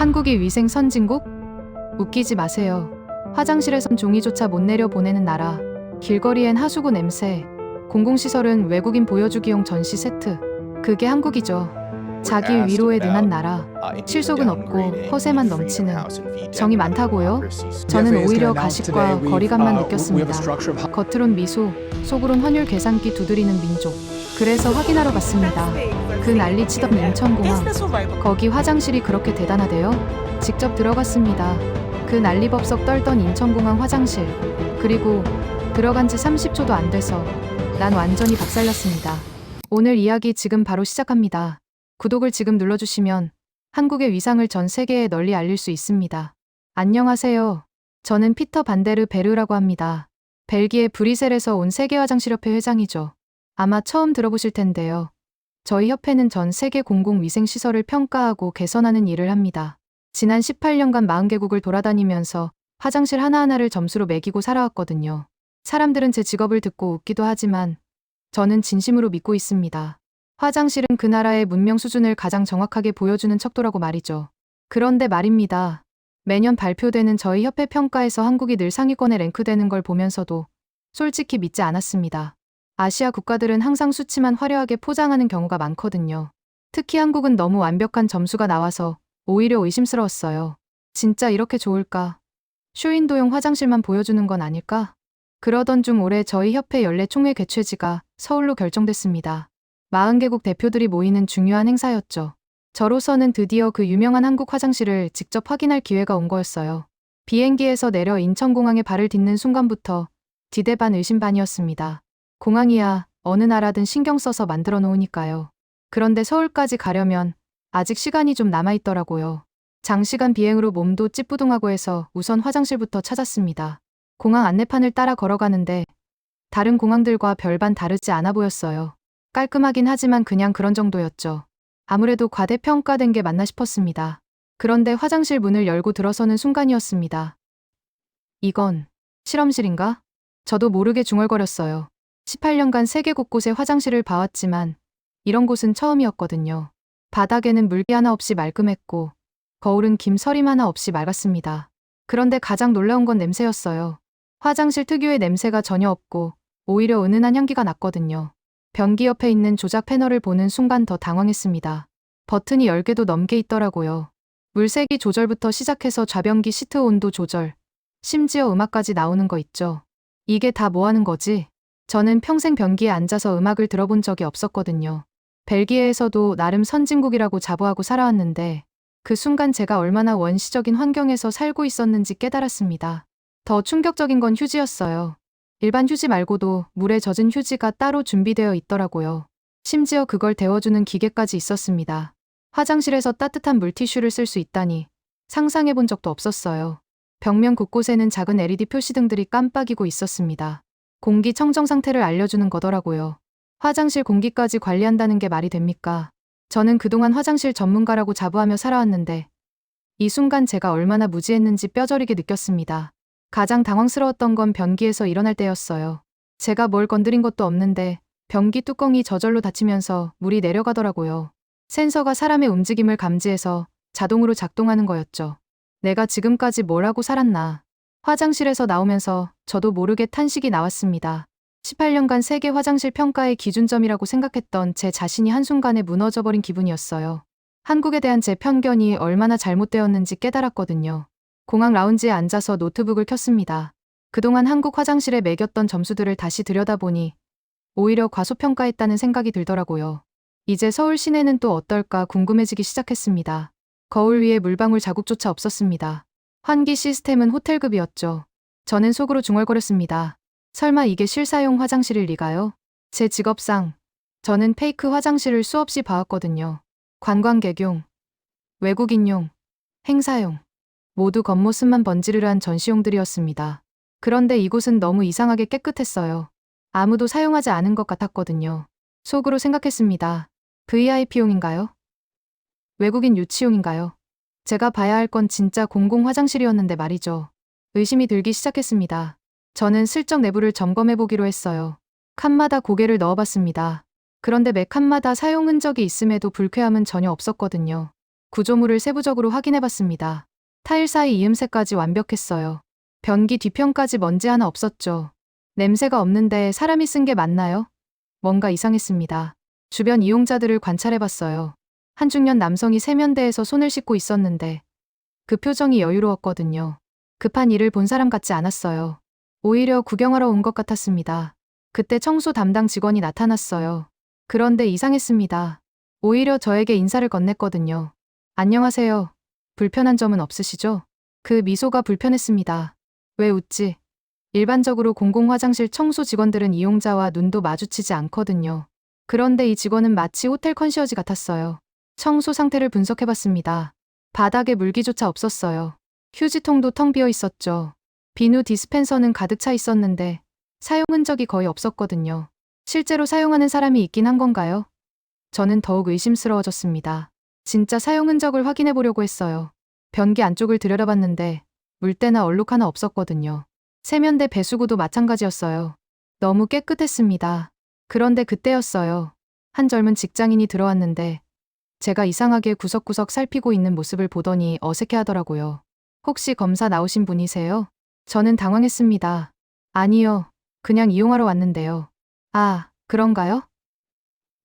한국이 위생 선진국? 웃기지 마세요. 화장실에선 종이조차 못 내려 보내는 나라. 길거리엔 하수구 냄새. 공공시설은 외국인 보여주기용 전시 세트. 그게 한국이죠. 자기 위로에 능한 나라. 실속은 없고 허세만 넘치는 정이 많다고요? 저는 오히려 가식과 거리감만 느꼈습니다. 겉으론 미소, 속으론 환율 계산기 두드리는 민족. 그래서 확인하러 갔습니다. 그 난리치던 인천공항. 거기 화장실이 그렇게 대단하대요? 직접 들어갔습니다. 그 난리법석 떨던 인천공항 화장실. 그리고 들어간 지 30초도 안 돼서 난 완전히 박살났습니다. 오늘 이야기 지금 바로 시작합니다. 구독을 지금 눌러주시면 한국의 위상을 전 세계에 널리 알릴 수 있습니다. 안녕하세요. 저는 피터 반데르 베르라고 합니다. 벨기에 브리셀에서 온 세계화장실협회 회장이죠. 아마 처음 들어보실 텐데요. 저희 협회는 전 세계 공공위생시설을 평가하고 개선하는 일을 합니다. 지난 18년간 40개국을 돌아다니면서 화장실 하나하나를 점수로 매기고 살아왔거든요. 사람들은 제 직업을 듣고 웃기도 하지만 저는 진심으로 믿고 있습니다. 화장실은 그 나라의 문명 수준을 가장 정확하게 보여주는 척도라고 말이죠. 그런데 말입니다. 매년 발표되는 저희 협회 평가에서 한국이 늘 상위권에 랭크되는 걸 보면서도 솔직히 믿지 않았습니다. 아시아 국가들은 항상 수치만 화려하게 포장하는 경우가 많거든요. 특히 한국은 너무 완벽한 점수가 나와서 오히려 의심스러웠어요. 진짜 이렇게 좋을까? 쇼윈도용 화장실만 보여주는 건 아닐까? 그러던 중 올해 저희 협회 연례 총회 개최지가 서울로 결정됐습니다. 40개국 대표들이 모이는 중요한 행사였죠. 저로서는 드디어 그 유명한 한국 화장실을 직접 확인할 기회가 온 거였어요. 비행기에서 내려 인천공항에 발을 딛는 순간부터 기대 반 의심 반이었습니다. 공항이야 어느 나라든 신경 써서 만들어 놓으니까요. 그런데 서울까지 가려면 아직 시간이 좀 남아있더라고요. 장시간 비행으로 몸도 찌뿌둥하고 해서 우선 화장실부터 찾았습니다. 공항 안내판을 따라 걸어가는데 다른 공항들과 별반 다르지 않아 보였어요. 깔끔하긴 하지만 그냥 그런 정도였죠. 아무래도 과대평가된 게 맞나 싶었습니다. 그런데 화장실 문을 열고 들어서는 순간이었습니다. 이건 실험실인가? 저도 모르게 중얼거렸어요. 18년간 세계 곳곳의 화장실을 봐왔지만 이런 곳은 처음이었거든요. 바닥에는 물기 하나 없이 말끔했고 거울은 김서림 하나 없이 맑았습니다. 그런데 가장 놀라운 건 냄새였어요. 화장실 특유의 냄새가 전혀 없고 오히려 은은한 향기가 났거든요. 변기 옆에 있는 조작 패널을 보는 순간 더 당황했습니다. 버튼이 10개도 넘게 있더라고요. 물세기 조절부터 시작해서 좌변기 시트 온도 조절, 심지어 음악까지 나오는 거 있죠. 이게 다 뭐 하는 거지? 저는 평생 변기에 앉아서 음악을 들어본 적이 없었거든요. 벨기에에서도 나름 선진국이라고 자부하고 살아왔는데 그 순간 제가 얼마나 원시적인 환경에서 살고 있었는지 깨달았습니다. 더 충격적인 건 휴지였어요. 일반 휴지 말고도 물에 젖은 휴지가 따로 준비되어 있더라고요. 심지어 그걸 데워주는 기계까지 있었습니다. 화장실에서 따뜻한 물티슈를 쓸 수 있다니 상상해 본 적도 없었어요. 벽면 곳곳에는 작은 LED 표시등들이 깜빡이고 있었습니다. 공기 청정 상태를 알려주는 거더라고요. 화장실 공기까지 관리한다는 게 말이 됩니까? 저는 그동안 화장실 전문가라고 자부하며 살아왔는데 이 순간 제가 얼마나 무지했는지 뼈저리게 느꼈습니다. 가장 당황스러웠던 건 변기에서 일어날 때였어요. 제가 뭘 건드린 것도 없는데 변기 뚜껑이 저절로 닫히면서 물이 내려가더라고요. 센서가 사람의 움직임을 감지해서 자동으로 작동하는 거였죠. 내가 지금까지 뭘 하고 살았나. 화장실에서 나오면서 저도 모르게 탄식이 나왔습니다. 18년간 세계 화장실 평가의 기준점이라고 생각했던 제 자신이 한순간에 무너져버린 기분이었어요. 한국에 대한 제 편견이 얼마나 잘못되었는지 깨달았거든요. 공항 라운지에 앉아서 노트북을 켰습니다. 그동안 한국 화장실에 매겼던 점수들을 다시 들여다보니 오히려 과소평가했다는 생각이 들더라고요. 이제 서울 시내는 또 어떨까 궁금해지기 시작했습니다. 거울 위에 물방울 자국조차 없었습니다. 환기 시스템은 호텔급이었죠. 저는 속으로 중얼거렸습니다. 설마 이게 실사용 화장실일 리가요? 제 직업상 저는 페이크 화장실을 수없이 봐왔거든요. 관광객용, 외국인용, 행사용, 모두 겉모습만 번지르르한 전시용들이었습니다. 그런데 이곳은 너무 이상하게 깨끗했어요. 아무도 사용하지 않은 것 같았거든요. 속으로 생각했습니다. VIP용인가요? 외국인 유치용인가요? 제가 봐야 할 건 진짜 공공 화장실이었는데 말이죠. 의심이 들기 시작했습니다. 저는 슬쩍 내부를 점검해 보기로 했어요. 칸마다 고개를 넣어봤습니다. 그런데 매 칸마다 사용 흔적이 있음에도 불쾌함은 전혀 없었거든요. 구조물을 세부적으로 확인해 봤습니다. 타일 사이 이음새까지 완벽했어요. 변기 뒤편까지 먼지 하나 없었죠. 냄새가 없는데 사람이 쓴 게 맞나요? 뭔가 이상했습니다. 주변 이용자들을 관찰해 봤어요. 한 중년 남성이 세면대에서 손을 씻고 있었는데 그 표정이 여유로웠거든요. 급한 일을 본 사람 같지 않았어요. 오히려 구경하러 온 것 같았습니다. 그때 청소 담당 직원이 나타났어요. 그런데 이상했습니다. 오히려 저에게 인사를 건넸거든요. 안녕하세요. 불편한 점은 없으시죠? 그 미소가 불편했습니다. 왜 웃지? 일반적으로 공공 화장실 청소 직원들은 이용자와 눈도 마주치지 않거든요. 그런데 이 직원은 마치 호텔 컨시어지 같았어요. 청소 상태를 분석해 봤습니다. 바닥에 물기조차 없었어요. 휴지통도 텅 비어 있었죠. 비누 디스펜서는 가득 차 있었는데 사용 흔적이 거의 없었거든요. 실제로 사용하는 사람이 있긴 한 건가요? 저는 더욱 의심스러워졌습니다. 진짜 사용 흔적을 확인해 보려고 했어요. 변기 안쪽을 들여다봤는데 물때나 얼룩 하나 없었거든요. 세면대 배수구도 마찬가지였어요. 너무 깨끗했습니다. 그런데 그때였어요. 한 젊은 직장인이 들어왔는데 제가 이상하게 구석구석 살피고 있는 모습을 보더니 어색해 하더라고요. 혹시 검사 나오신 분이세요? 저는 당황했습니다. 아니요. 그냥 이용하러 왔는데요. 아, 그런가요?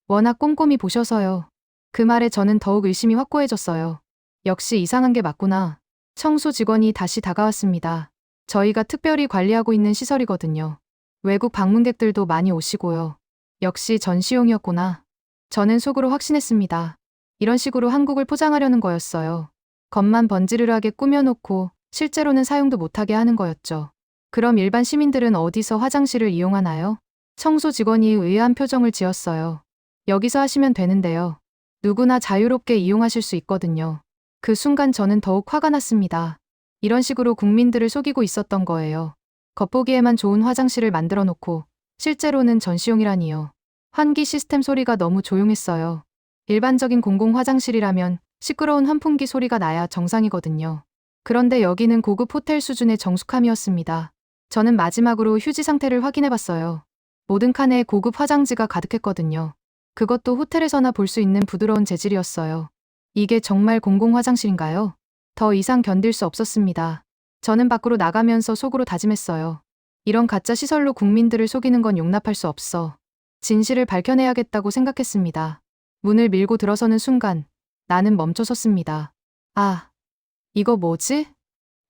워낙 꼼꼼히 보셔서요. 그 말에 저는 더욱 의심이 확고해졌어요. 역시 이상한 게 맞구나. 청소 직원이 다시 다가왔습니다. 저희가 특별히 관리하고 있는 시설이거든요. 외국 방문객들도 많이 오시고요. 역시 전시용이었구나. 저는 속으로 확신했습니다. 이런 식으로 한국을 포장하려는 거였어요. 겉만 번지르르하게 꾸며놓고 실제로는 사용도 못하게 하는 거였죠. 그럼 일반 시민들은 어디서 화장실을 이용하나요? 청소 직원이 의아한 표정을 지었어요. 여기서 하시면 되는데요. 누구나 자유롭게 이용하실 수 있거든요. 그 순간 저는 더욱 화가 났습니다. 이런 식으로 국민들을 속이고 있었던 거예요. 겉보기에만 좋은 화장실을 만들어 놓고 실제로는 전시용이라니요. 환기 시스템 소리가 너무 조용했어요. 일반적인 공공 화장실이라면 시끄러운 환풍기 소리가 나야 정상이거든요. 그런데 여기는 고급 호텔 수준의 정숙함이었습니다. 저는 마지막으로 휴지 상태를 확인해 봤어요. 모든 칸에 고급 화장지가 가득했거든요. 그것도 호텔에서나 볼 수 있는 부드러운 재질이었어요. 이게 정말 공공 화장실인가요? 더 이상 견딜 수 없었습니다. 저는 밖으로 나가면서 속으로 다짐했어요. 이런 가짜 시설로 국민들을 속이는 건 용납할 수 없어. 진실을 밝혀내야겠다고 생각했습니다. 문을 밀고 들어서는 순간 나는 멈춰섰습니다. 아, 이거 뭐지?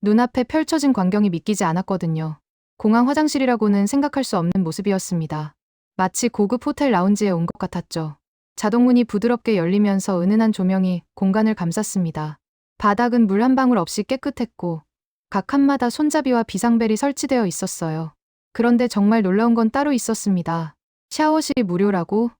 눈앞에 펼쳐진 광경이 믿기지 않았거든요. 공항 화장실이라고는 생각할 수 없는 모습이었습니다. 마치 고급 호텔 라운지에 온 것 같았죠. 자동문이 부드럽게 열리면서 은은한 조명이 공간을 감쌌습니다. 바닥은 물 한 방울 없이 깨끗했고 각 칸마다 손잡이와 비상벨이 설치되어 있었어요. 그런데 정말 놀라운 건 따로 있었습니다. 샤워실이 무료라고?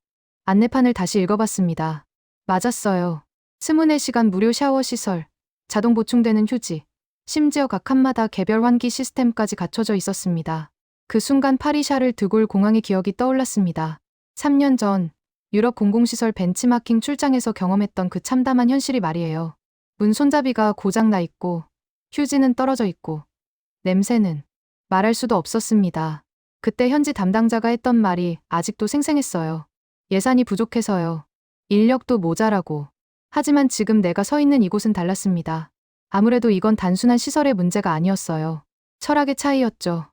안내판을 다시 읽어봤습니다. 맞았어요. 스문의 시간 무료 샤워 시설, 자동 보충되는 휴지, 심지어 각 칸마다 개별 환기 시스템까지 갖춰져 있었습니다. 그 순간 파리샤를 드골 공항의 기억이 떠올랐습니다. 3년 전 유럽 공공시설 벤치마킹 출장에서 경험했던 그 참담한 현실이 말이에요. 문 손잡이가 고장 나 있고 휴지는 떨어져 있고 냄새는 말할 수도 없었습니다. 그때 현지 담당자가 했던 말이 아직도 생생했어요. 예산이 부족해서요. 인력도 모자라고. 하지만 지금 내가 서 있는 이곳은 달랐습니다. 아무래도 이건 단순한 시설의 문제가 아니었어요. 철학의 차이였죠.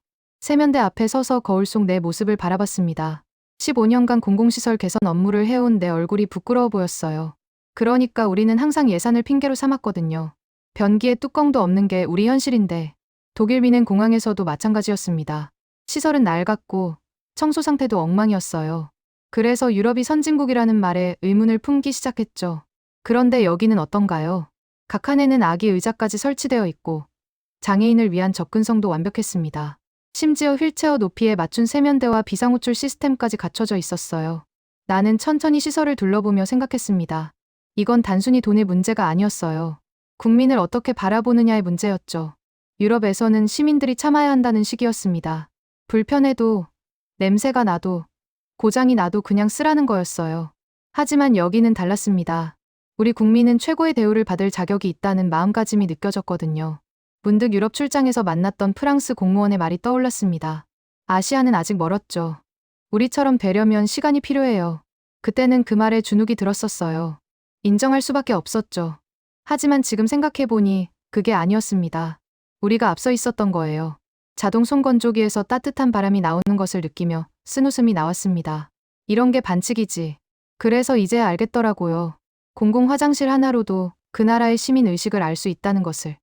세면대 앞에 서서 거울 속 내 모습을 바라봤습니다. 15년간 공공시설 개선 업무를 해온 내 얼굴이 부끄러워 보였어요. 그러니까 우리는 항상 예산을 핑계로 삼았거든요. 변기에 뚜껑도 없는 게 우리 현실인데 독일 비는 공항에서도 마찬가지였습니다. 시설은 낡았고 청소 상태도 엉망이었어요. 그래서 유럽이 선진국이라는 말에 의문을 품기 시작했죠. 그런데 여기는 어떤가요? 각 칸에는 아기 의자까지 설치되어 있고 장애인을 위한 접근성도 완벽했습니다. 심지어 휠체어 높이에 맞춘 세면대와 비상호출 시스템까지 갖춰져 있었어요. 나는 천천히 시설을 둘러보며 생각했습니다. 이건 단순히 돈의 문제가 아니었어요. 국민을 어떻게 바라보느냐의 문제였죠. 유럽에서는 시민들이 참아야 한다는 시기였습니다. 불편해도, 냄새가 나도, 고장이 나도 그냥 쓰라는 거였어요. 하지만 여기는 달랐습니다. 우리 국민은 최고의 대우를 받을 자격이 있다는 마음가짐이 느껴졌거든요. 문득 유럽 출장에서 만났던 프랑스 공무원의 말이 떠올랐습니다. 아시아는 아직 멀었죠. 우리처럼 되려면 시간이 필요해요. 그때는 그 말에 주눅이 들었었어요. 인정할 수밖에 없었죠. 하지만 지금 생각해보니 그게 아니었습니다. 우리가 앞서 있었던 거예요. 자동 손건조기에서 따뜻한 바람이 나오는 것을 느끼며 쓴 웃음이 나왔습니다. 이런 게 반칙이지. 그래서 이제야 알겠더라고요. 공공 화장실 하나로도 그 나라의 시민 의식을 알 수 있다는 것을.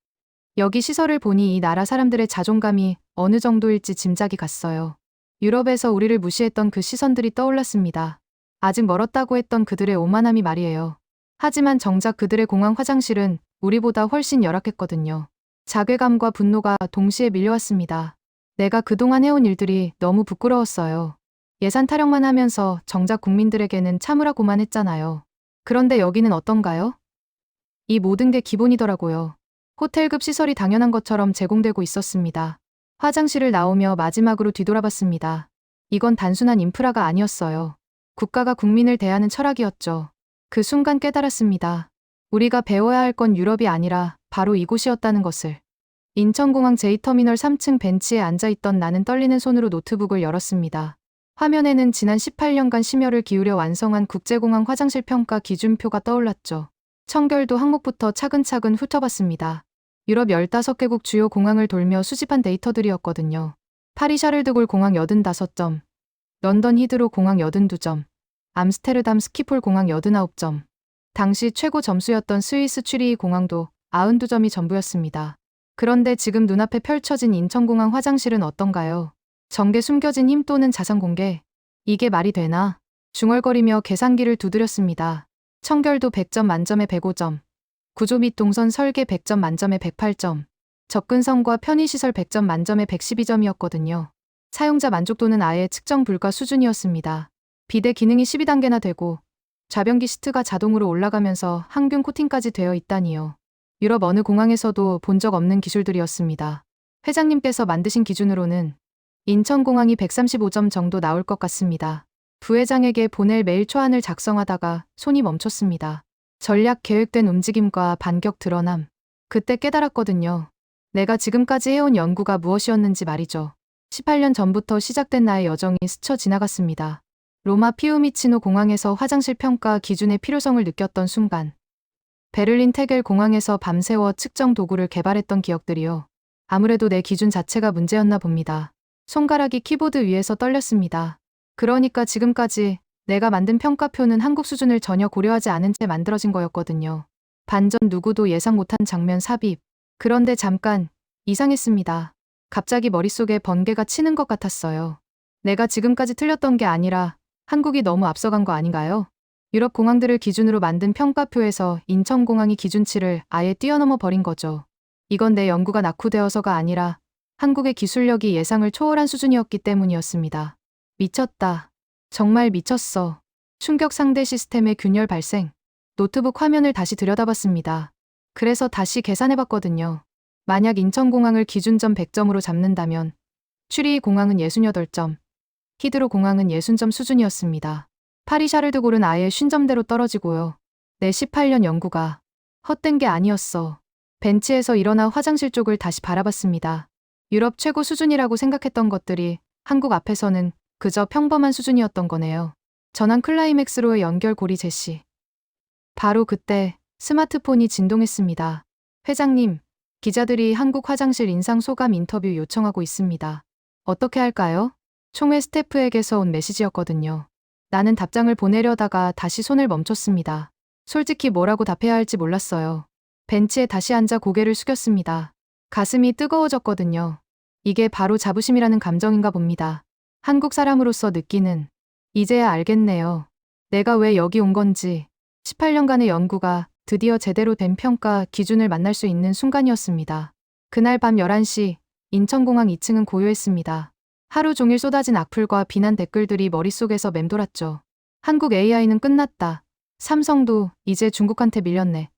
여기 시설을 보니 이 나라 사람들의 자존감이 어느 정도일지 짐작이 갔어요. 유럽에서 우리를 무시했던 그 시선들이 떠올랐습니다. 아직 멀었다고 했던 그들의 오만함이 말이에요. 하지만 정작 그들의 공항 화장실은 우리보다 훨씬 열악했거든요. 자괴감과 분노가 동시에 밀려왔습니다. 내가 그동안 해온 일들이 너무 부끄러웠어요. 예산 타령만 하면서 정작 국민들에게는 참으라고만 했잖아요. 그런데 여기는 어떤가요? 이 모든 게 기본이더라고요. 호텔급 시설이 당연한 것처럼 제공되고 있었습니다. 화장실을 나오며 마지막으로 뒤돌아봤습니다. 이건 단순한 인프라가 아니었어요. 국가가 국민을 대하는 철학이었죠. 그 순간 깨달았습니다. 우리가 배워야 할 건 유럽이 아니라 바로 이곳이었다는 것을. 인천공항 J터미널 3층 벤치에 앉아있던 나는 떨리는 손으로 노트북을 열었습니다. 화면에는 지난 18년간 심혈을 기울여 완성한 국제공항 화장실 평가 기준표가 떠올랐죠. 청결도 항목부터 차근차근 훑어봤습니다. 유럽 15개국 주요 공항을 돌며 수집한 데이터들이었거든요. 파리 샤를드골 공항 85점, 런던 히드로 공항 82점, 암스테르담 스키폴 공항 89점, 당시 최고 점수였던 스위스 추리히 공항도 92점이 전부였습니다. 그런데 지금 눈앞에 펼쳐진 인천공항 화장실은 어떤가요? 정계 숨겨진 힘 또는 자산 공개? 이게 말이 되나? 중얼거리며 계산기를 두드렸습니다. 청결도 100점 만점에 105점, 구조 및 동선 설계 100점 만점에 108점, 접근성과 편의시설 100점 만점에 112점이었거든요. 사용자 만족도는 아예 측정 불가 수준이었습니다. 비대 기능이 12단계나 되고 좌변기 시트가 자동으로 올라가면서 항균 코팅까지 되어 있다니요. 유럽 어느 공항에서도 본 적 없는 기술들이었습니다. 회장님께서 만드신 기준으로는 인천공항이 135점 정도 나올 것 같습니다. 부회장에게 보낼 메일 초안을 작성하다가 손이 멈췄습니다. 전략 계획된 움직임과 반격 드러남. 그때 깨달았거든요. 내가 지금까지 해온 연구가 무엇이었는지 말이죠. 18년 전부터 시작된 나의 여정이 스쳐 지나갔습니다. 로마 피우미치노 공항에서 화장실 평가 기준의 필요성을 느꼈던 순간. 베를린 테겔 공항에서 밤새워 측정 도구를 개발했던 기억들이요. 아무래도 내 기준 자체가 문제였나 봅니다. 손가락이 키보드 위에서 떨렸습니다. 그러니까 지금까지 내가 만든 평가표는 한국 수준을 전혀 고려하지 않은 채 만들어진 거였거든요. 반전 누구도 예상 못한 장면 삽입. 그런데 잠깐 이상했습니다. 갑자기 머릿속에 번개가 치는 것 같았어요. 내가 지금까지 틀렸던 게 아니라 한국이 너무 앞서간 거 아닌가요? 유럽 공항들을 기준으로 만든 평가표에서 인천공항이 기준치를 아예 뛰어넘어 버린 거죠. 이건 내 연구가 낙후되어서가 아니라 한국의 기술력이 예상을 초월한 수준이었기 때문이었습니다. 미쳤다. 정말 미쳤어. 충격 상대 시스템의 균열 발생. 노트북 화면을 다시 들여다봤습니다. 그래서 다시 계산해봤거든요. 만약 인천공항을 기준점 100점으로 잡는다면 추리히 공항은 68점, 히드로 공항은 60점 수준이었습니다. 파리 샤를드골은 아예 50점대로 떨어지고요. 내 18년 연구가 헛된 게 아니었어. 벤치에서 일어나 화장실 쪽을 다시 바라봤습니다. 유럽 최고 수준이라고 생각했던 것들이 한국 앞에서는 그저 평범한 수준이었던 거네요. 전환 클라이맥스로의 연결고리 제시. 바로 그때 스마트폰이 진동했습니다. 회장님, 기자들이 한국 화장실 인상 소감 인터뷰 요청하고 있습니다. 어떻게 할까요? 총회 스태프에게서 온 메시지였거든요. 나는 답장을 보내려다가 다시 손을 멈췄습니다. 솔직히 뭐라고 답해야 할지 몰랐어요. 벤치에 다시 앉아 고개를 숙였습니다. 가슴이 뜨거워졌거든요. 이게 바로 자부심이라는 감정인가 봅니다. 한국 사람으로서 느끼는, 이제야 알겠네요. 내가 왜 여기 온 건지, 18년간의 연구가 드디어 제대로 된 평가 기준을 만날 수 있는 순간이었습니다. 그날 밤 11시, 인천공항 2층은 고요했습니다. 하루 종일 쏟아진 악플과 비난 댓글들이 머릿속에서 맴돌았죠. 한국 AI는 끝났다. 삼성도 이제 중국한테 밀렸네.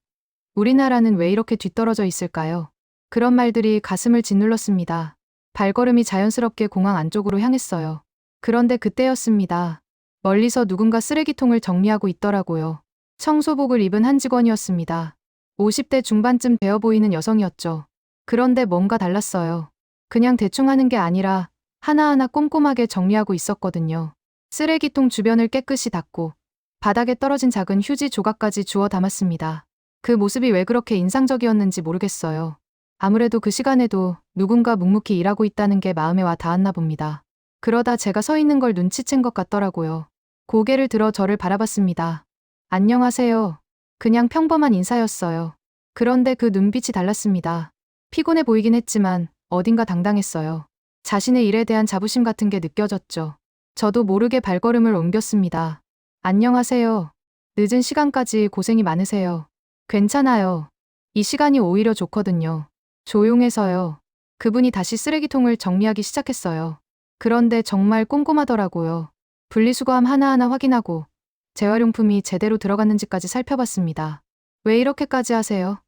우리나라는 왜 이렇게 뒤떨어져 있을까요? 그런 말들이 가슴을 짓눌렀습니다. 발걸음이 자연스럽게 공항 안쪽으로 향했어요. 그런데 그때였습니다. 멀리서 누군가 쓰레기통을 정리하고 있더라고요. 청소복을 입은 한 직원이었습니다. 50대 중반쯤 되어 보이는 여성이었죠. 그런데 뭔가 달랐어요. 그냥 대충 하는 게 아니라 하나하나 꼼꼼하게 정리하고 있었거든요. 쓰레기통 주변을 깨끗이 닦고 바닥에 떨어진 작은 휴지 조각까지 주워 담았습니다. 그 모습이 왜 그렇게 인상적이었는지 모르겠어요. 아무래도 그 시간에도 누군가 묵묵히 일하고 있다는 게 마음에 와 닿았나 봅니다. 그러다 제가 서 있는 걸 눈치챈 것 같더라고요. 고개를 들어 저를 바라봤습니다. 안녕하세요. 그냥 평범한 인사였어요. 그런데 그 눈빛이 달랐습니다. 피곤해 보이긴 했지만 어딘가 당당했어요. 자신의 일에 대한 자부심 같은 게 느껴졌죠. 저도 모르게 발걸음을 옮겼습니다. 안녕하세요. 늦은 시간까지 고생이 많으세요. 괜찮아요. 이 시간이 오히려 좋거든요. 조용해서요. 그분이 다시 쓰레기통을 정리하기 시작했어요. 그런데 정말 꼼꼼하더라고요. 분리수거함 하나하나 확인하고 재활용품이 제대로 들어갔는지까지 살펴봤습니다. 왜 이렇게까지 하세요?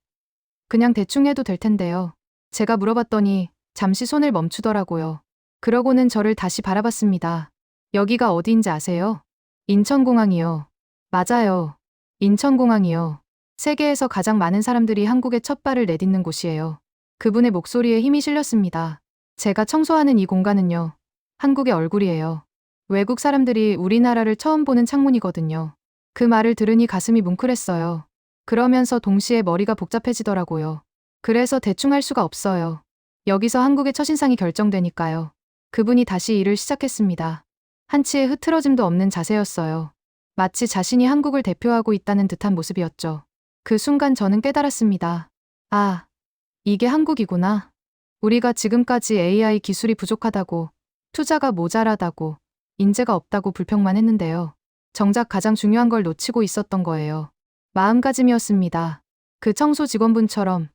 그냥 대충 해도 될 텐데요. 제가 물어봤더니 잠시 손을 멈추더라고요. 그러고는 저를 다시 바라봤습니다. 여기가 어디인지 아세요? 인천공항이요. 맞아요. 인천공항이요. 세계에서 가장 많은 사람들이 한국에 첫 발을 내딛는 곳이에요. 그분의 목소리에 힘이 실렸습니다. 제가 청소하는 이 공간은요. 한국의 얼굴이에요. 외국 사람들이 우리나라를 처음 보는 창문이거든요. 그 말을 들으니 가슴이 뭉클했어요. 그러면서 동시에 머리가 복잡해지더라고요. 그래서 대충 할 수가 없어요. 여기서 한국의 첫인상이 결정되니까요. 그분이 다시 일을 시작했습니다. 한치의 흐트러짐도 없는 자세였어요. 마치 자신이 한국을 대표하고 있다는 듯한 모습이었죠. 그 순간 저는 깨달았습니다. 아, 이게 한국이구나. 우리가 지금까지 AI 기술이 부족하다고, 투자가 모자라다고, 인재가 없다고 불평만 했는데요. 정작 가장 중요한 걸 놓치고 있었던 거예요. 마음가짐이었습니다. 그 청소 직원분처럼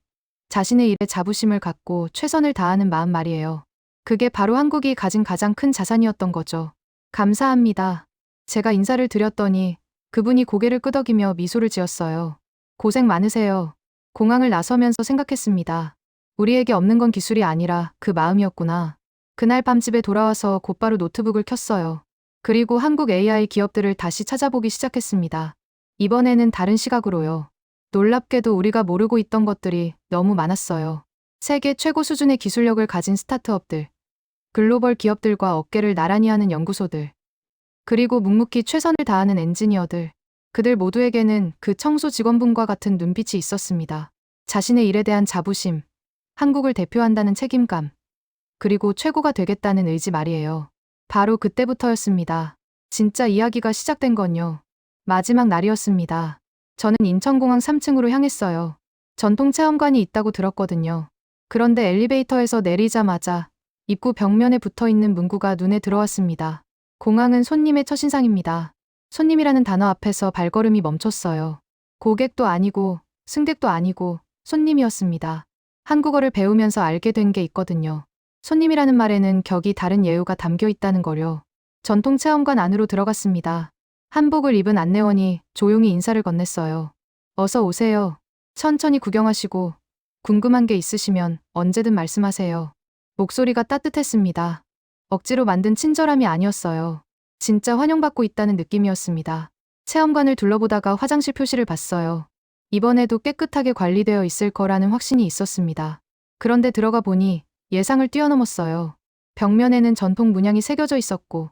자신의 일에 자부심을 갖고 최선을 다하는 마음 말이에요. 그게 바로 한국이 가진 가장 큰 자산이었던 거죠. 감사합니다. 제가 인사를 드렸더니 그분이 고개를 끄덕이며 미소를 지었어요. 고생 많으세요. 공항을 나서면서 생각했습니다. 우리에게 없는 건 기술이 아니라 그 마음이었구나. 그날 밤 집에 돌아와서 곧바로 노트북을 켰어요. 그리고 한국 AI 기업들을 다시 찾아보기 시작했습니다. 이번에는 다른 시각으로요. 놀랍게도 우리가 모르고 있던 것들이 너무 많았어요. 세계 최고 수준의 기술력을 가진 스타트업들, 글로벌 기업들과 어깨를 나란히 하는 연구소들, 그리고 묵묵히 최선을 다하는 엔지니어들, 그들 모두에게는 그 청소 직원분과 같은 눈빛이 있었습니다. 자신의 일에 대한 자부심, 한국을 대표한다는 책임감, 그리고 최고가 되겠다는 의지 말이에요. 바로 그때부터였습니다. 진짜 이야기가 시작된 건요. 마지막 날이었습니다. 저는 인천공항 3층으로 향했어요. 전통 체험관이 있다고 들었거든요. 그런데 엘리베이터에서 내리자마자 입구 벽면에 붙어 있는 문구가 눈에 들어왔습니다. 공항은 손님의 첫인상입니다. 손님이라는 단어 앞에서 발걸음이 멈췄어요. 고객도 아니고 승객도 아니고 손님이었습니다. 한국어를 배우면서 알게 된 게 있거든요. 손님이라는 말에는 격이 다른 예우가 담겨 있다는 거요. 전통 체험관 안으로 들어갔습니다. 한복을 입은 안내원이 조용히 인사를 건넸어요. 어서 오세요. 천천히 구경하시고 궁금한 게 있으시면 언제든 말씀하세요. 목소리가 따뜻했습니다. 억지로 만든 친절함이 아니었어요. 진짜 환영받고 있다는 느낌이었습니다. 체험관을 둘러보다가 화장실 표시를 봤어요. 이번에도 깨끗하게 관리되어 있을 거라는 확신이 있었습니다. 그런데 들어가 보니 예상을 뛰어넘었어요. 벽면에는 전통 문양이 새겨져 있었고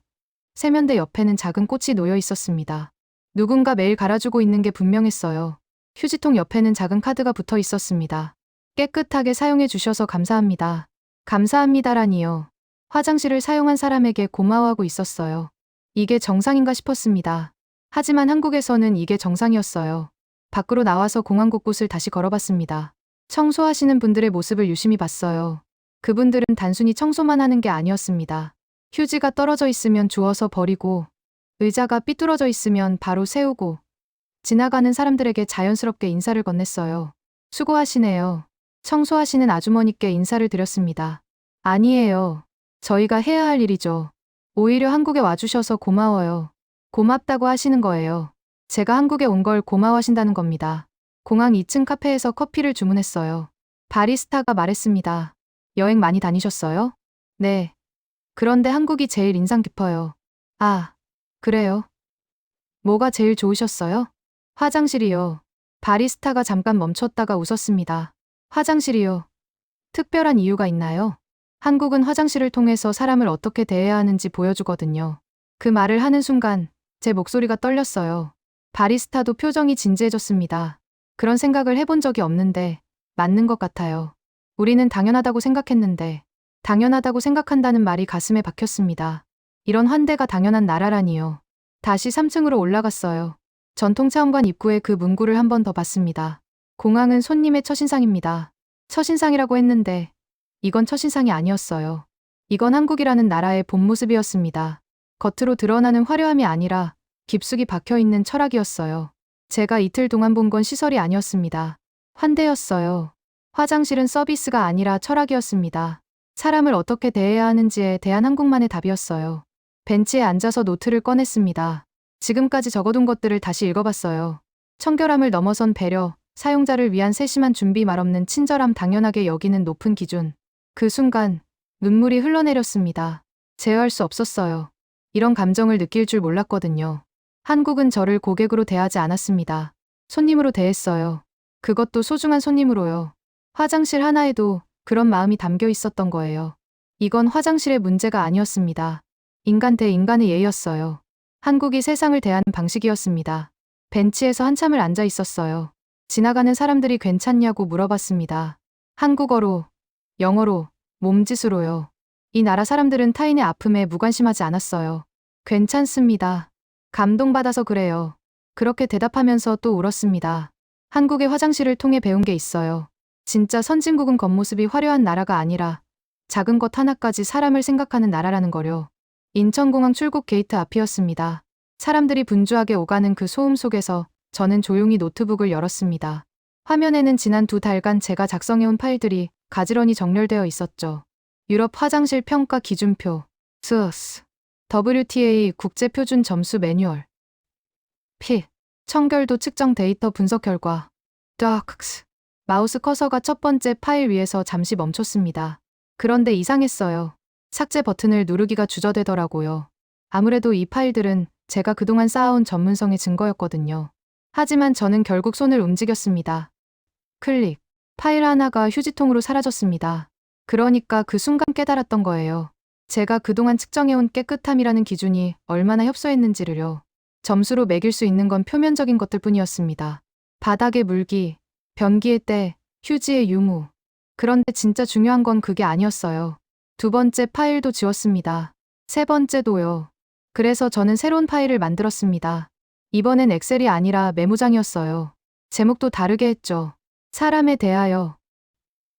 세면대 옆에는 작은 꽃이 놓여 있었습니다. 누군가 매일 갈아주고 있는 게 분명했어요. 휴지통 옆에는 작은 카드가 붙어 있었습니다. 깨끗하게 사용해 주셔서 감사합니다. 감사합니다라니요. 화장실을 사용한 사람에게 고마워하고 있었어요. 이게 정상인가 싶었습니다. 하지만 한국에서는 이게 정상이었어요. 밖으로 나와서 공항 곳곳을 다시 걸어봤습니다. 청소하시는 분들의 모습을 유심히 봤어요. 그분들은 단순히 청소만 하는 게 아니었습니다. 휴지가 떨어져 있으면 주워서 버리고, 의자가 삐뚤어져 있으면 바로 세우고, 지나가는 사람들에게 자연스럽게 인사를 건넸어요. 수고하시네요. 청소하시는 아주머니께 인사를 드렸습니다. 아니에요. 저희가 해야 할 일이죠. 오히려 한국에 와주셔서 고마워요. 고맙다고 하시는 거예요. 제가 한국에 온 걸 고마워하신다는 겁니다. 공항 2층 카페에서 커피를 주문했어요. 바리스타가 말했습니다. 여행 많이 다니셨어요? 네. 그런데 한국이 제일 인상 깊어요. 아, 그래요? 뭐가 제일 좋으셨어요? 화장실이요. 바리스타가 잠깐 멈췄다가 웃었습니다. 화장실이요. 특별한 이유가 있나요? 한국은 화장실을 통해서 사람을 어떻게 대해야 하는지 보여주거든요. 그 말을 하는 순간 제 목소리가 떨렸어요. 바리스타도 표정이 진지해졌습니다. 그런 생각을 해본 적이 없는데 맞는 것 같아요. 우리는 당연하다고 생각했는데 당연하다고 생각한다는 말이 가슴에 박혔습니다. 이런 환대가 당연한 나라라니요. 다시 3층으로 올라갔어요. 전통체험관 입구에 그 문구를 한 번 더 봤습니다. 공항은 손님의 첫인상입니다. 첫인상이라고 했는데 이건 첫인상이 아니었어요. 이건 한국이라는 나라의 본 모습이었습니다. 겉으로 드러나는 화려함이 아니라 깊숙이 박혀 있는 철학이었어요. 제가 이틀 동안 본 건 시설이 아니었습니다. 환대였어요. 화장실은 서비스가 아니라 철학이었습니다. 사람을 어떻게 대해야 하는지에 대한 한국만의 답이었어요. 벤치에 앉아서 노트를 꺼냈습니다. 지금까지 적어둔 것들을 다시 읽어봤어요. 청결함을 넘어선 배려, 사용자를 위한 세심한 준비 말 없는 친절함 당연하게 여기는 높은 기준. 그 순간 눈물이 흘러내렸습니다. 제어할 수 없었어요. 이런 감정을 느낄 줄 몰랐거든요. 한국은 저를 고객으로 대하지 않았습니다. 손님으로 대했어요. 그것도 소중한 손님으로요. 화장실 하나에도 그런 마음이 담겨 있었던 거예요. 이건 화장실의 문제가 아니었습니다. 인간 대 인간의 예였어요. 한국이 세상을 대하는 방식이었습니다. 벤치에서 한참을 앉아 있었어요. 지나가는 사람들이 괜찮냐고 물어봤습니다. 한국어로, 영어로, 몸짓으로요. 이 나라 사람들은 타인의 아픔에 무관심하지 않았어요. 괜찮습니다. 감동받아서 그래요. 그렇게 대답하면서 또 울었습니다. 한국의 화장실을 통해 배운 게 있어요. 진짜 선진국은 겉모습이 화려한 나라가 아니라 작은 것 하나까지 사람을 생각하는 나라라는 거요. 인천공항 출국 게이트 앞이었습니다. 사람들이 분주하게 오가는 그 소음 속에서 저는 조용히 노트북을 열었습니다. 화면에는 지난 두 달간 제가 작성해온 파일들이 가지런히 정렬되어 있었죠. 유럽 화장실 평가 기준표, 스어스, WTA 국제표준 점수 매뉴얼, 피, 청결도 측정 데이터 분석 결과, 닥스. 마우스 커서가 첫 번째 파일 위에서 잠시 멈췄습니다. 그런데 이상했어요. 삭제 버튼을 누르기가 주저되더라고요. 아무래도 이 파일들은 제가 그동안 쌓아온 전문성의 증거였거든요. 하지만 저는 결국 손을 움직였습니다. 클릭. 파일 하나가 휴지통으로 사라졌습니다. 그러니까 그 순간 깨달았던 거예요. 제가 그동안 측정해온 깨끗함이라는 기준이 얼마나 협소했는지를요. 점수로 매길 수 있는 건 표면적인 것들 뿐이었습니다. 바닥의 물기, 변기의 때, 휴지의 유무. 그런데 진짜 중요한 건 그게 아니었어요. 두 번째 파일도 지웠습니다. 세 번째도요. 그래서 저는 새로운 파일을 만들었습니다. 이번엔 엑셀이 아니라 메모장이었어요. 제목도 다르게 했죠. 사람에 대하여.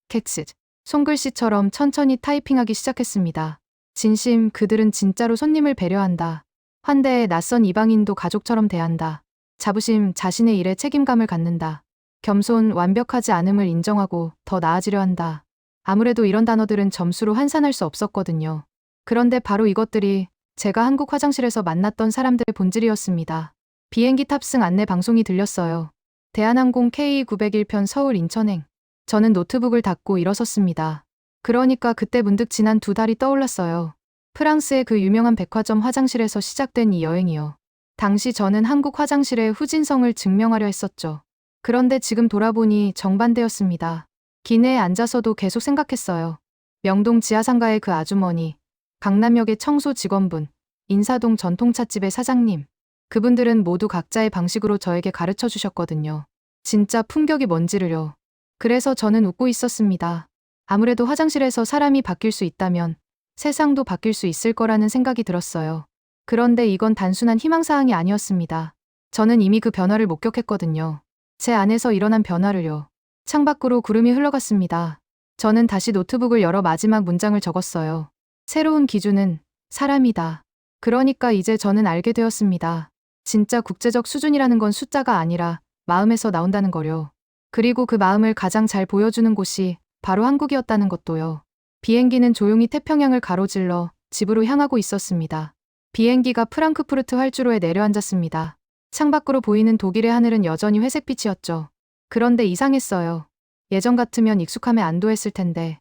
객스. 손글씨처럼 천천히 타이핑하기 시작했습니다. 진심, 그들은 진짜로 손님을 배려한다. 환대에 낯선 이방인도 가족처럼 대한다. 자부심, 자신의 일에 책임감을 갖는다. 겸손, 완벽하지 않음을 인정하고 더 나아지려 한다. 아무래도 이런 단어들은 점수로 환산할 수 없었거든요. 그런데 바로 이것들이 제가 한국 화장실에서 만났던 사람들의 본질이었습니다. 비행기 탑승 안내 방송이 들렸어요. 대한항공 K901편 서울 인천행. 저는 노트북을 닫고 일어섰습니다. 그러니까 그때 문득 지난 두 달이 떠올랐어요. 프랑스의 그 유명한 백화점 화장실에서 시작된 이 여행이요. 당시 저는 한국 화장실의 후진성을 증명하려 했었죠. 그런데 지금 돌아보니 정반대였습니다. 기내에 앉아서도 계속 생각했어요. 명동 지하상가의 그 아주머니, 강남역의 청소 직원분, 인사동 전통찻집의 사장님. 그분들은 모두 각자의 방식으로 저에게 가르쳐 주셨거든요. 진짜 품격이 뭔지를요. 그래서 저는 웃고 있었습니다. 아무래도 화장실에서 사람이 바뀔 수 있다면 세상도 바뀔 수 있을 거라는 생각이 들었어요. 그런데 이건 단순한 희망사항이 아니었습니다. 저는 이미 그 변화를 목격했거든요. 제 안에서 일어난 변화를요. 창밖으로 구름이 흘러갔습니다. 저는 다시 노트북을 열어 마지막 문장을 적었어요. 새로운 기준은 사람이다. 그러니까 이제 저는 알게 되었습니다. 진짜 국제적 수준이라는 건 숫자가 아니라 마음에서 나온다는 거요. 그리고 그 마음을 가장 잘 보여주는 곳이 바로 한국이었다는 것도요. 비행기는 조용히 태평양을 가로질러 집으로 향하고 있었습니다. 비행기가 프랑크푸르트 활주로에 내려앉았습니다. 창밖으로 보이는 독일의 하늘은 여전히 회색빛이었죠. 그런데 이상했어요. 예전 같으면 익숙함에 안도했을 텐데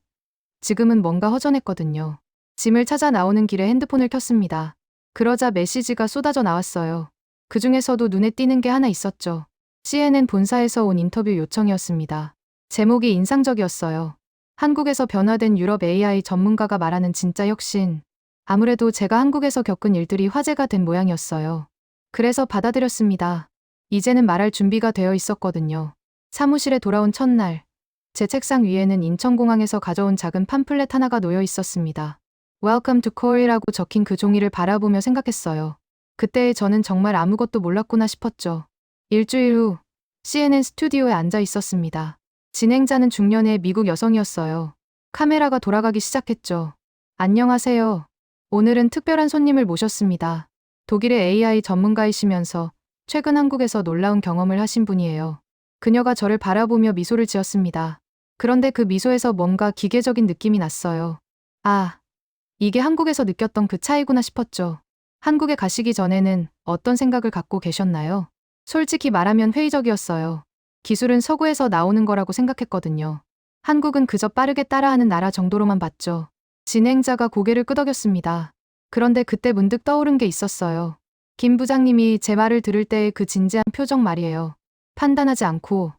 지금은 뭔가 허전했거든요. 짐을 찾아 나오는 길에 핸드폰을 켰습니다. 그러자 메시지가 쏟아져 나왔어요. 그 중에서도 눈에 띄는 게 하나 있었죠. CNN 본사에서 온 인터뷰 요청이었습니다. 제목이 인상적이었어요. 한국에서 변화된 유럽 AI 전문가가 말하는 진짜 혁신. 아무래도 제가 한국에서 겪은 일들이 화제가 된 모양이었어요. 그래서 받아들였습니다. 이제는 말할 준비가 되어 있었거든요. 사무실에 돌아온 첫날, 제 책상 위에는 인천공항에서 가져온 작은 팜플렛 하나가 놓여 있었습니다. Welcome to Korea라고 적힌 그 종이를 바라보며 생각했어요. 그때의 저는 정말 아무것도 몰랐구나 싶었죠. 일주일 후, CNN 스튜디오에 앉아 있었습니다. 진행자는 중년의 미국 여성이었어요. 카메라가 돌아가기 시작했죠. 안녕하세요. 오늘은 특별한 손님을 모셨습니다. 독일의 AI 전문가이시면서 최근 한국에서 놀라운 경험을 하신 분이에요. 그녀가 저를 바라보며 미소를 지었습니다. 그런데 그 미소에서 뭔가 기계적인 느낌이 났어요. 아, 이게 한국에서 느꼈던 그 차이구나 싶었죠. 한국에 가시기 전에는 어떤 생각을 갖고 계셨나요? 솔직히 말하면 회의적이었어요. 기술은 서구에서 나오는 거라고 생각했거든요. 한국은 그저 빠르게 따라하는 나라 정도로만 봤죠. 진행자가 고개를 끄덕였습니다. 그런데 그때 문득 떠오른 게 있었어요. 김 부장님이 제 말을 들을 때의 그 진지한 표정 말이에요. 판단하지 않고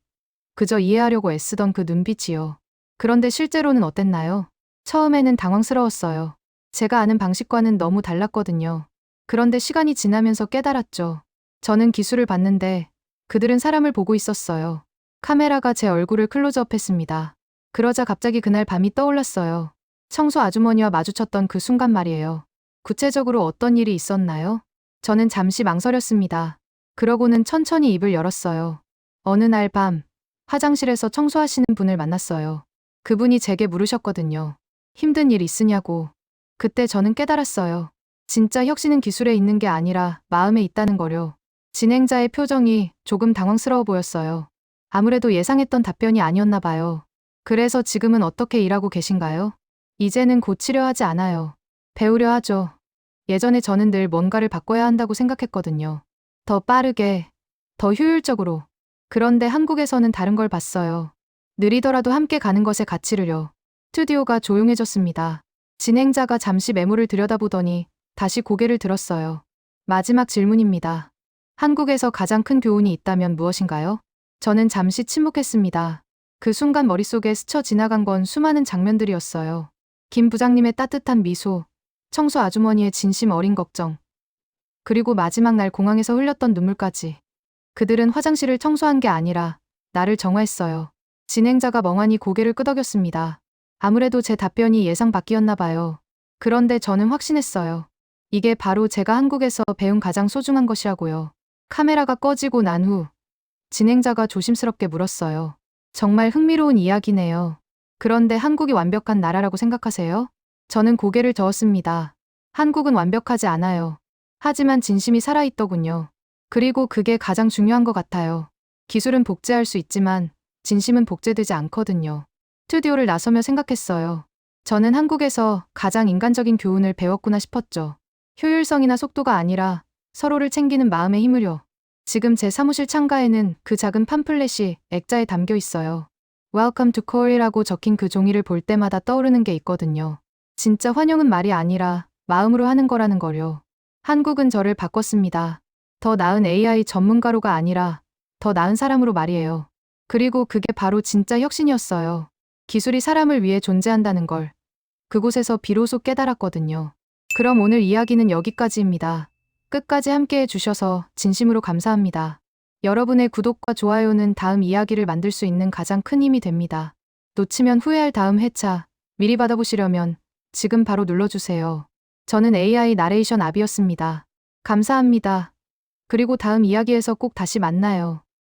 그저 이해하려고 애쓰던 그 눈빛이요. 그런데 실제로는 어땠나요? 처음에는 당황스러웠어요. 제가 아는 방식과는 너무 달랐거든요. 그런데 시간이 지나면서 깨달았죠. 저는 기술을 봤는데 그들은 사람을 보고 있었어요. 카메라가 제 얼굴을 클로즈업 했습니다. 그러자 갑자기 그날 밤이 떠올랐어요. 청소 아주머니와 마주쳤던 그 순간 말이에요. 구체적으로 어떤 일이 있었나요? 저는 잠시 망설였습니다. 그러고는 천천히 입을 열었어요. 어느 날 밤, 화장실에서 청소하시는 분을 만났어요. 그분이 제게 물으셨거든요. 힘든 일 있으냐고. 그때 저는 깨달았어요. 진짜 혁신은 기술에 있는 게 아니라 마음에 있다는 거려. 진행자의 표정이 조금 당황스러워 보였어요. 아무래도 예상했던 답변이 아니었나 봐요. 그래서 지금은 어떻게 일하고 계신가요? 이제는 고치려 하지 않아요. 배우려 하죠. 예전에 저는 늘 뭔가를 바꿔야 한다고 생각했거든요. 더 빠르게, 더 효율적으로. 그런데 한국에서는 다른 걸 봤어요. 느리더라도 함께 가는 것에 가치를요. 스튜디오가 조용해졌습니다. 진행자가 잠시 메모를 들여다보더니 다시 고개를 들었어요. 마지막 질문입니다. 한국에서 가장 큰 교훈이 있다면 무엇인가요? 저는 잠시 침묵했습니다. 그 순간 머릿속에 스쳐 지나간 건 수많은 장면들이었어요. 김 부장님의 따뜻한 미소, 청소 아주머니의 진심 어린 걱정, 그리고 마지막 날 공항에서 흘렸던 눈물까지. 그들은 화장실을 청소한 게 아니라 나를 정화했어요. 진행자가 멍하니 고개를 끄덕였습니다. 아무래도 제 답변이 예상 밖이었나 봐요. 그런데 저는 확신했어요. 이게 바로 제가 한국에서 배운 가장 소중한 것이라고요. 카메라가 꺼지고 난 후 진행자가 조심스럽게 물었어요. 정말 흥미로운 이야기네요. 그런데 한국이 완벽한 나라라고 생각하세요? 저는 고개를 저었습니다. 한국은 완벽하지 않아요. 하지만 진심이 살아있더군요. 그리고 그게 가장 중요한 것 같아요. 기술은 복제할 수 있지만 진심은 복제되지 않거든요. 스튜디오를 나서며 생각했어요. 저는 한국에서 가장 인간적인 교훈을 배웠구나 싶었죠. 효율성이나 속도가 아니라 서로를 챙기는 마음의 힘을요. 지금 제 사무실 창가에는 그 작은 팜플렛이 액자에 담겨 있어요. Welcome to Korea라고 적힌 그 종이를 볼 때마다 떠오르는 게 있거든요. 진짜 환영은 말이 아니라 마음으로 하는 거라는 거요. 한국은 저를 바꿨습니다. 더 나은 AI 전문가로가 아니라 더 나은 사람으로 말이에요. 그리고 그게 바로 진짜 혁신이었어요. 기술이 사람을 위해 존재한다는 걸 그곳에서 비로소 깨달았거든요. 그럼 오늘 이야기는 여기까지입니다. 끝까지 함께 해주셔서 진심으로 감사합니다. 여러분의 구독과 좋아요는 다음 이야기를 만들 수 있는 가장 큰 힘이 됩니다. 놓치면 후회할 다음 회차 미리 받아보시려면 지금 바로 눌러주세요. 저는 AI 나레이션 아비였습니다. 감사합니다. 그리고 다음 이야기에서 꼭 다시 만나요.